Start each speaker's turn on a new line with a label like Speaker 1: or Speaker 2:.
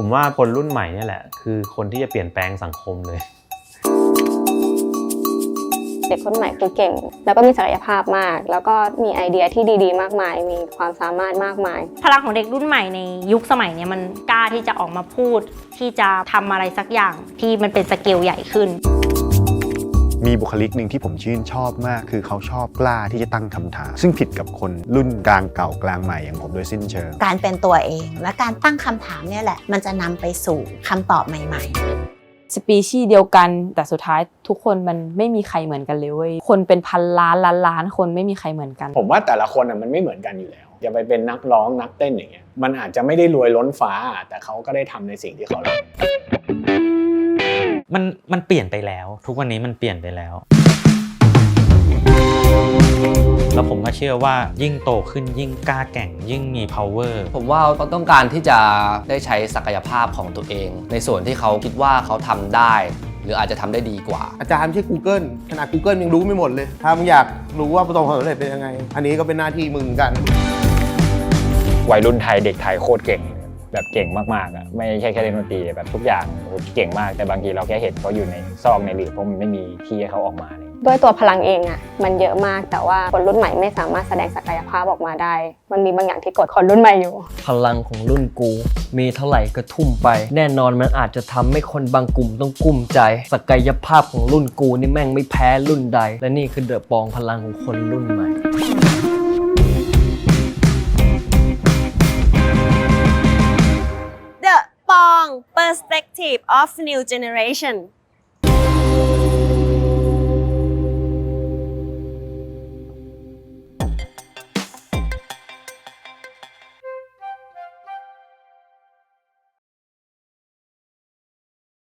Speaker 1: ผมว่าคนรุ่นใหม่เนี่ยแหละ คือคนที่จะเปลี่ยนแปลงสังคมเลย
Speaker 2: เด็กคนใหม่คือเก่ง แล้วก็มีศักยภาพมาก แล้วก็มีไอเดียที่ดีๆ มากมาย มีความสามารถมากมาย
Speaker 3: พลังของเด็กรุ่นใหม่ในยุคสมัยเนี้ยมันกล้าที่จะออกมาพูด ที่จะทำอะไรสักอย่างที่มันเป็นสเกลใหญ่ขึ้น
Speaker 4: มีบุคลิกหนึ่งที่ผมชื่นชอบมาก คือเขาชอบกล้าที่จะตั้งคำถาม ซึ่งผิดกับคนรุ่นกลางเก่ากลางใหม่อย่างผมโดยสิ้นเชิง
Speaker 5: การเป็นตัวเองและการตั้งคำถามเนี่ยแหละ มันจะนำไปสู่คำตอบใหม่ ๆ
Speaker 6: สปีชีส์เดียวกันแต่สุดท้ายทุกคนมันไม่มีใครเหมือนกันเลยเว้ยคนเป็นพันล้านล้านล้านคนไม่มีใครเหมือนกัน
Speaker 7: ผมว่าแต่ละคนอะมันไม่เหมือนกันอยู่แล้วอย่าไปเป็นนักร้องนักเต้นอย่างเงี้ยมันอาจจะไม่ได้รวยล้นฟ้า แต่เขาก็ได้ทำในสิ่งที่เขารัก
Speaker 1: มันมันเปลี่ยนไปแล้ว ทุกวันนี้มันเปลี่ยนไปแล้ว แล้วผมก็เชื่อว่ายิ่งโตขึ้นยิ่งกล้าแกร่งยิ่งมี power
Speaker 8: ผมว่าเขาต้องการที่จะได้ใช้ศักยภาพของตัวเอง ในส่วนที่เขาคิดว่าเขาทำได้ หรืออาจจะทำได้ดีกว่า
Speaker 9: อาจารย์ไม่ใช่ Google ขนาด Google ยังรู้ไม่หมดเลย ถ้ามึงอยากรู้ว่าประสบความสำเร็จเป็นยังไง อันนี้ก็เป็นหน้าที่มึงเหมือนกัน
Speaker 10: วัยรุ่นไทยเด็กไทยโคตรเก่ง แบบเก่งมากๆอะไม่ใช่แค่เล่นดนตรีแบบทุกอย่างโอ้โหเก่งมากแต่บางทีเราแค่เห็นเขาอยู่ในซอกในหลืบเพราะมันไม่มีที่ให้เขาออกมาเลย
Speaker 2: ด้วยตัวพลังเองอะ่ะมันเยอะมากแต่ว่าคนรุ่นใหม่ไม่สามารถแสดงศักยภาพออกมาได้ มันมีบางอย่างที่กดคนรุ่นใหม่อยู่
Speaker 11: พลังของรุ่นกู มีเท่าไหร่ก็ทุ่มไป แน่นอนมันอาจจะทำให้คนบางกลุ่มต้องกุ้มใจ ศักยภาพของรุ่นกูนี่แม่งไม่แพ้รุ่นใด และนี่คือเดอะปองพลังของคนรุ่นใหม่
Speaker 12: Perspective of New Generation